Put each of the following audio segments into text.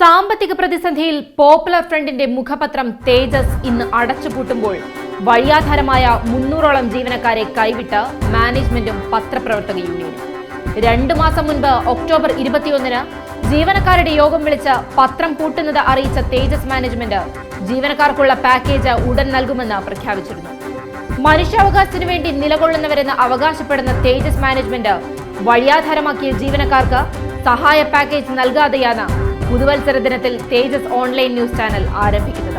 സാമ്പത്തിക പ്രതിസന്ധിയിൽ പോപ്പുലർ ഫ്രണ്ടിന്റെ മുഖപത്രം തേജസ് ഇന്ന് അടച്ചുപൂട്ടുമ്പോൾ വഴിയാധാരമായ മുന്നൂറോളം ജീവനക്കാരെ കൈവിട്ട് മാനേജ്മെന്റും പത്രപ്രവർത്തക യൂണിയനും. രണ്ടു മാസം മുൻപ് ഒക്ടോബർ ഇരുപത്തിയൊന്നിന് ജീവനക്കാരുടെ യോഗം വിളിച്ച് പത്രം കൂട്ടുന്നത് അറിയിച്ച തേജസ് മാനേജ്മെന്റ് ജീവനക്കാർക്കുള്ള പാക്കേജ് ഉടൻ നൽകുമെന്ന് പ്രഖ്യാപിച്ചിരുന്നു. മനുഷ്യാവകാശത്തിനു വേണ്ടി നിലകൊള്ളുന്നവരെന്ന് അവകാശപ്പെടുന്ന തേജസ് മാനേജ്മെന്റ് വഴിയാധാരമാക്കിയ ജീവനക്കാർക്ക് സഹായ പാക്കേജ് നൽകാതെയാണ് പുതുവത്സര ദിനത്തിൽ തേജസ് ഓൺലൈൻ ന്യൂസ് ചാനൽ ആരംഭിക്കുന്നത്.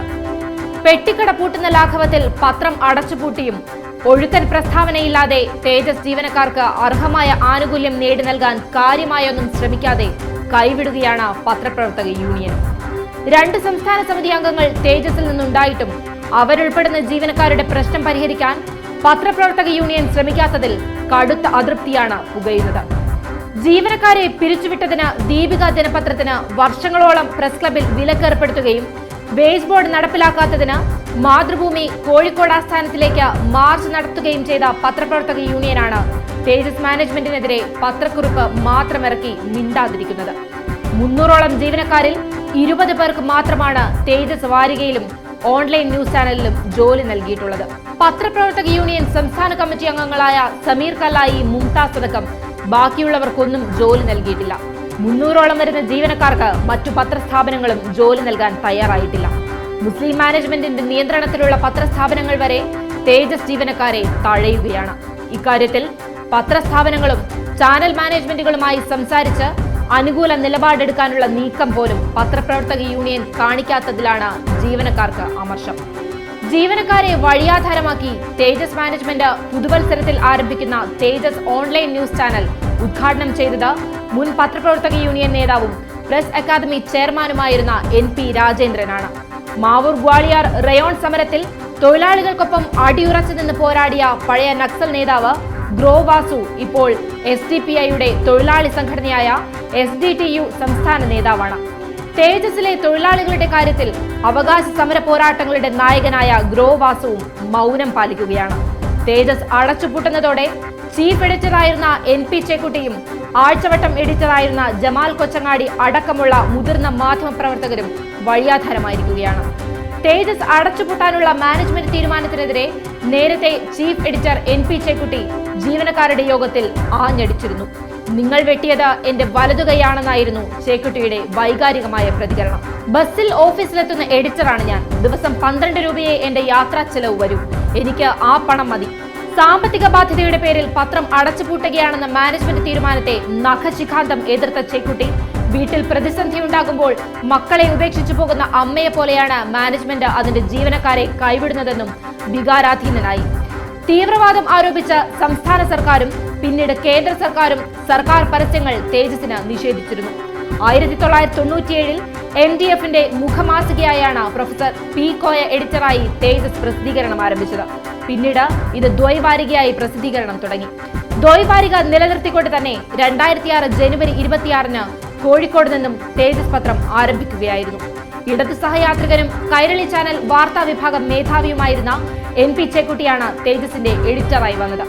പെട്ടിക്കട പൂട്ടുന്ന ലാഘവത്തിൽ പത്രം അടച്ചുപൂട്ടിയും ഒഴുക്കൻ പ്രസ്താവനയില്ലാതെ തേജസ് ജീവനക്കാർക്ക് അർഹമായ ആനുകൂല്യം നേടി നൽകാൻ കാര്യമായൊന്നും ശ്രമിക്കാതെ കൈവിടുകയാണ് പത്രപ്രവർത്തക യൂണിയൻ. രണ്ട് സംസ്ഥാന സമിതി അംഗങ്ങൾ തേജസിൽ നിന്നുണ്ടായിട്ടും അവരുൾപ്പെടുന്ന ജീവനക്കാരുടെ പ്രശ്നം പരിഹരിക്കാൻ പത്രപ്രവർത്തക യൂണിയൻ ശ്രമിക്കാത്തതിൽ കടുത്ത അതൃപ്തിയാണ് പുകയുന്നത്. ജീവനക്കാരെ പിരിച്ചുവിട്ടതിന് ദീപിക ദിനപത്രത്തിന് വർഷങ്ങളോളം പ്രസ് ക്ലബിൽ വിലക്കേർപ്പെടുത്തുകയും വേജ് ബോർഡ് നടപ്പിലാക്കാത്തതിന് മാതൃഭൂമി കോഴിക്കോട് ആസ്ഥാനത്തിലേക്ക് മാർച്ച് നടത്തുകയും ചെയ്ത പത്രപ്രവർത്തക യൂണിയനാണ് തേജസ് മാനേജ്മെന്റിനെതിരെ പത്രക്കുറിപ്പ് മാത്രമിറക്കി മിണ്ടാതിരിക്കുന്നത്. മുന്നൂറോളം ജീവനക്കാരിൽ ഇരുപത് പേർക്ക് മാത്രമാണ് തേജസ് വാരികയിലും ഓൺലൈൻ ന്യൂസ് ചാനലിലും ജോലി നൽകിയിട്ടുള്ളത്. പത്രപ്രവർത്തക യൂണിയൻ സംസ്ഥാന കമ്മിറ്റി അംഗങ്ങളായ സമീർ കല്ലായി മുംതാസ് അടക്കം ബാക്കിയുള്ളവർക്കൊന്നും ജോലി നൽകിയിട്ടില്ല. മുന്നൂറോളം വരുന്ന ജീവനക്കാർക്ക് മറ്റു പത്രസ്ഥാപനങ്ങളും ജോലി നൽകാൻ തയ്യാറായിട്ടില്ല. മുസ്ലിം മാനേജ്മെന്റിന്റെ നിയന്ത്രണത്തിലുള്ള പത്രസ്ഥാപനങ്ങൾ വരെ തേജസ് ജീവനക്കാരെ തഴയുകയാണ്. ഇക്കാര്യത്തിൽ പത്രസ്ഥാപനങ്ങളും ചാനൽ മാനേജ്മെന്റുകളുമായി സംസാരിച്ച് അനുകൂല നിലപാടെടുക്കാനുള്ള നീക്കം പോലും പത്രപ്രവർത്തക യൂണിയൻ കാണിക്കാത്തതിലാണ് ജീവനക്കാർക്ക് അമർഷം. ജീവനക്കാരെ വഴിയാധാരമാക്കി തേജസ് മാനേജ്മെന്റ് പുതുവത്സരത്തിൽ ആരംഭിക്കുന്ന തേജസ് ഓൺലൈൻ ന്യൂസ് ചാനൽ ഉദ്ഘാടനം ചെയ്തത് മുൻ പത്രപ്രവർത്തക യൂണിയൻ നേതാവും പ്രസ് അക്കാദമി ചെയർമാനുമായിരുന്ന എൻ പി രാജേന്ദ്രനാണ്. മാവൂർ ഗ്വാളിയാർ റയോൺ സമരത്തിൽ തൊഴിലാളികൾക്കൊപ്പം അടിയുറച്ചു നിന്ന് പോരാടിയ പഴയ നക്സൽ നേതാവ് ഗ്രോ വാസു ഇപ്പോൾ എസ് ഡി പി ഐയുടെ തൊഴിലാളി സംഘടനയായ എസ് ഡി ടി യു സംസ്ഥാന നേതാവാണ്. തേജസിലെ തൊഴിലാളികളുടെ കാര്യത്തിൽ അവകാശ സമര പോരാട്ടങ്ങളുടെ നായകനായ ഗ്രോവാസവും മൗനം പാലിക്കുകയാണ്. തേജസ് അടച്ചുപൂട്ടുന്നതോടെ ചീഫ് എഡിറ്ററായിരുന്ന എൻ പി ചേക്കുട്ടിയും ആഴ്ചവട്ടം എഡിറ്ററായിരുന്ന ജമാൽ കൊച്ചങ്ങാടി അടക്കമുള്ള മുതിർന്ന മാധ്യമപ്രവർത്തകരും വഴിയാധാരമായിരിക്കുകയാണ്. തേജസ് അടച്ചുപൂട്ടാനുള്ള മാനേജ്മെന്റ് തീരുമാനത്തിനെതിരെ നേരത്തെ chief editor N P Chekkutty ജീവനക്കാരുടെ യോഗത്തിൽ ആഞ്ഞടിച്ചിരുന്നു. നിങ്ങൾ വെട്ടിയത് എന്റെ വലതുകൈയാണെന്നായിരുന്നു ചേക്കുട്ടിയുടെ വൈകാരികമായ പ്രതികരണം. ബസ്സിൽ ഓഫീസിലെത്തുന്ന എഡിറ്ററാണ് ഞാൻ. ദിവസം പന്ത്രണ്ട് രൂപയെ എന്റെ യാത്രാ ചെലവ് വരൂ. എനിക്ക് ആ പണം മതി. സാമ്പത്തിക ബാധ്യതയുടെ പേരിൽ പത്രം അടച്ചുപൂട്ടുകയാണെന്ന മാനേജ്മെന്റ് തീരുമാനത്തെ നഖശിഖാന്തം എതിർത്ത ചേക്കുട്ടി വീട്ടിൽ പ്രതിസന്ധി ഉണ്ടാകുമ്പോൾ മക്കളെ ഉപേക്ഷിച്ചു പോകുന്ന അമ്മയെ പോലെയാണ് മാനേജ്മെന്റ് അതിന്റെ ജീവനക്കാരെ കൈവിടുന്നതെന്നും വികാരാധീനനായി. തീവ്രവാദം ആരോപിച്ച സംസ്ഥാന സർക്കാരും പിന്നീട് കേന്ദ്ര സർക്കാരും സർക്കാർ പരസ്യങ്ങൾ തേജസിന് നിഷേധിച്ചിരുന്നു. ആയിരത്തി തൊള്ളായിരത്തി തൊണ്ണൂറ്റിയേഴിൽ എം ഡി എഫിന്റെ മുഖമാസികയായാണ് പ്രൊഫസർ പി കോയ എഡിറ്ററായി തേജസ് പ്രസിദ്ധീകരണം ആരംഭിച്ചത്. പിന്നീട് ഇത് ദ്വൈവാരികയായി പ്രസിദ്ധീകരണം തുടങ്ങി. ദ്വൈവാരിക നിലനിർത്തിക്കൊണ്ട് തന്നെ രണ്ടായിരത്തി ആറ് ജനുവരി ഇരുപത്തിയാറിന് കോഴിക്കോട് നിന്നും തേജസ് പത്രം ആരംഭിക്കുകയായിരുന്നു. ഇടതു സഹയാത്രികനും കൈരളി ചാനൽ വാർത്താ വിഭാഗം മേധാവിയുമായിരുന്ന എൻ പി ചേക്കുട്ടിയാണ് തേജസിന്റെ എഡിറ്ററായി വന്നത്.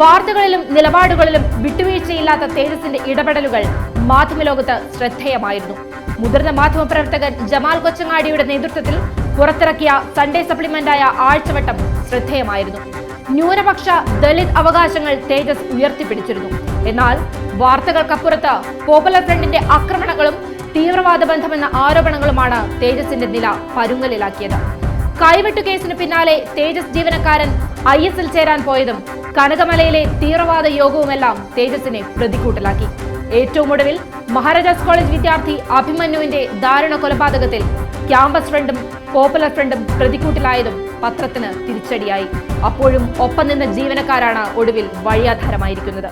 വാർത്തകളിലും നിലപാടുകളിലും വിട്ടുവീഴ്ചയില്ലാത്ത തേജസിന്റെ ഇടപെടലുകൾ മാധ്യമലോകത്ത് ശ്രദ്ധേയമായിരുന്നു. മുതിർന്ന മാധ്യമപ്രവർത്തകൻ ജമാൽ കൊച്ചങ്ങാടിയുടെ നേതൃത്വത്തിൽ പുറത്തിറക്കിയ സൺഡേ സപ്ലിമെന്റായ ആഴ്ചവട്ടം ശ്രദ്ധേയമായിരുന്നു. ന്യൂനപക്ഷ ദളിത് അവകാശങ്ങൾ തേജസ് ഉയർത്തിപ്പിടിച്ചിരുന്നു. എന്നാൽ വാർത്തകൾക്കപ്പുറത്ത് പോപ്പുലർ ഫ്രണ്ടിന്റെ ആക്രമണങ്ങളും തീവ്രവാദ ബന്ധമെന്ന ആരോപണങ്ങളുമാണ് തേജസിന്റെ നില പരുങ്ങലിലാക്കിയത്. കൈവെട്ടു കേസിന് പിന്നാലെ തേജസ് ജീവനക്കാരൻ ഐ എസ് എൽ ചേരാൻ പോയതും കനകമലയിലെ തീവ്രവാദ യോഗവുമെല്ലാം തേജസിനെ പ്രതിക്കൂട്ടിലാക്കി. ഏറ്റവും ഒടുവിൽ മഹാരാജാസ് കോളേജ് വിദ്യാർത്ഥി അഭിമന്യുവിന്റെ ദാരുണ കൊലപാതകത്തിൽ ക്യാമ്പസ് ഫ്രണ്ടും പോപ്പുലർ ഫ്രണ്ടും പ്രതിക്കൂട്ടിലായതും പത്രത്തിന് തിരിച്ചടിയായി. അപ്പോഴും ഒപ്പം നിന്ന ജീവനക്കാരാണ് ഒടുവിൽ വഴിയാധാരമായിരിക്കുന്നത്.